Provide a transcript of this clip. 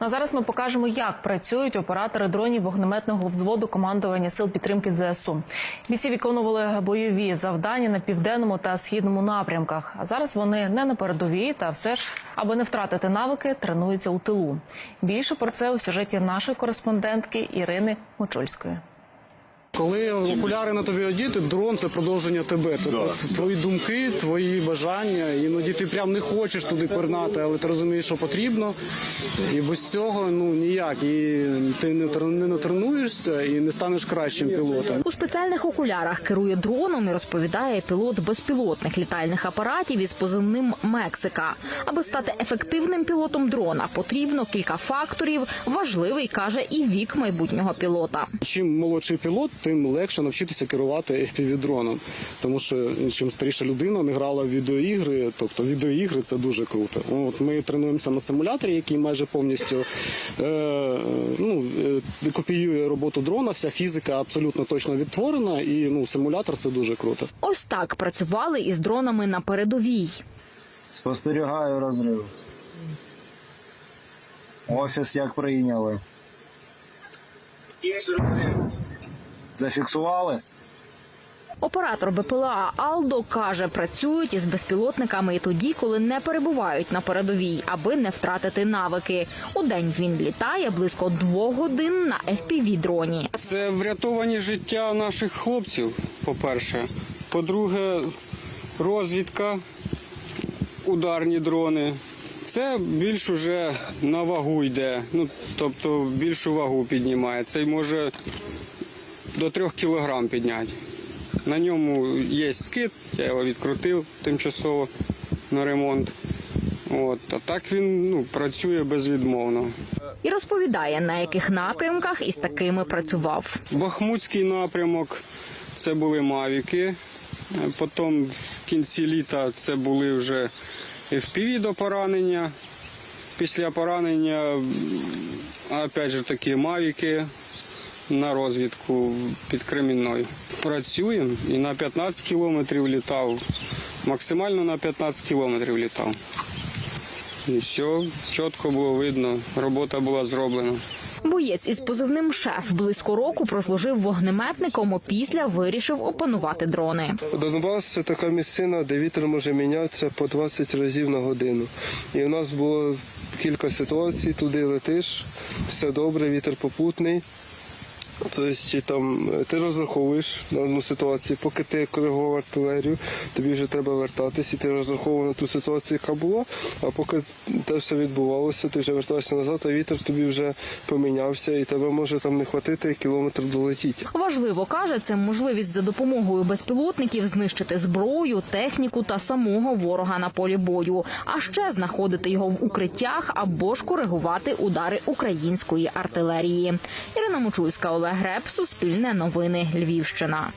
А зараз ми покажемо, як працюють оператори дронів вогнеметного взводу командування сил підтримки ЗСУ. Бійці виконували бойові завдання на південному та східному напрямках. А зараз вони не на передовій, та все ж, аби не втратити навики, тренуються у тилу. Більше про це у сюжеті нашої кореспондентки Ірини Мочульської. Коли окуляри на тобі одіти, дрон це продовження тебе. Тобто твої думки, твої бажання. Іноді ти прям не хочеш туди пернати, але ти розумієш, що потрібно. І без цього ну ніяк. І ти не тр- не натренуєшся і не станеш кращим пілотом. У спеціальних окулярах керує дроном і розповідає пілот безпілотних літальних апаратів із позивним Мексика. Аби стати ефективним пілотом дрона, потрібно кілька факторів. Важливий каже і вік майбутнього пілота. Чим молодший пілот, тим легше навчитися керувати FPV-дроном. Тому що чим старіша людина не грала в відеоігри, тобто відеоігри це дуже круто. От ми тренуємося на симуляторі, який майже повністю е, ну, е, копіює роботу дрона. Вся фізика абсолютно точно відтворена, і ну, симулятор це дуже круто. Ось так працювали із дронами на передовій. Спостерігаю розрив. Офіс як прийняли. Зафіксували? Оператор БПЛА Алдо каже, працюють із безпілотниками і тоді, коли не перебувають на передовій, аби не втратити навики. У день він літає близько двох годин на fpv дроні. Це врятовані життя наших хлопців, по-перше. По-друге, розвідка, ударні дрони. Це більш уже на вагу йде. Ну, тобто більшу вагу піднімає. Це може до трьох кілограм підняти. На ньому є скид, я його відкрутив тимчасово на ремонт. От. А так він ну, працює безвідмовно. І розповідає, на яких напрямках із такими працював. Бахмутський напрямок це були мавіки. Потім в кінці літа це були вже FPV до поранення. Після поранення опять же таки мавіки на розвідку під Кремінною. Працюємо і на 15 кілометрів літав. Максимально на 15 кілометрів літав. І все, чітко було видно, робота була зроблена. Боєць із позивним шеф близько року прослужив вогнеметником. Опісля вирішив опанувати дрони. Донбас це така місцина, де вітер може мінятися по 20 разів на годину. І у нас було кілька ситуацій, туди летиш, все добре, вітер попутний. Тобто там е, ти розраховуєш на одну ситуацію, поки ти коригував артилерію, тобі вже треба вертатись, і ти розраховував на ту ситуацію, яка була. А поки те все відбувалося, ти вже вертаєшся назад, а вітер тобі вже помінявся, і тебе може там не хватити кілометр долетіти. Важливо каже, це можливість за допомогою безпілотників знищити зброю, техніку та самого ворога на полі бою, а ще знаходити його в укриттях або ж коригувати удари української артилерії. Ірина Мочульська, Олег Греб, Суспільне новини, Львівщина.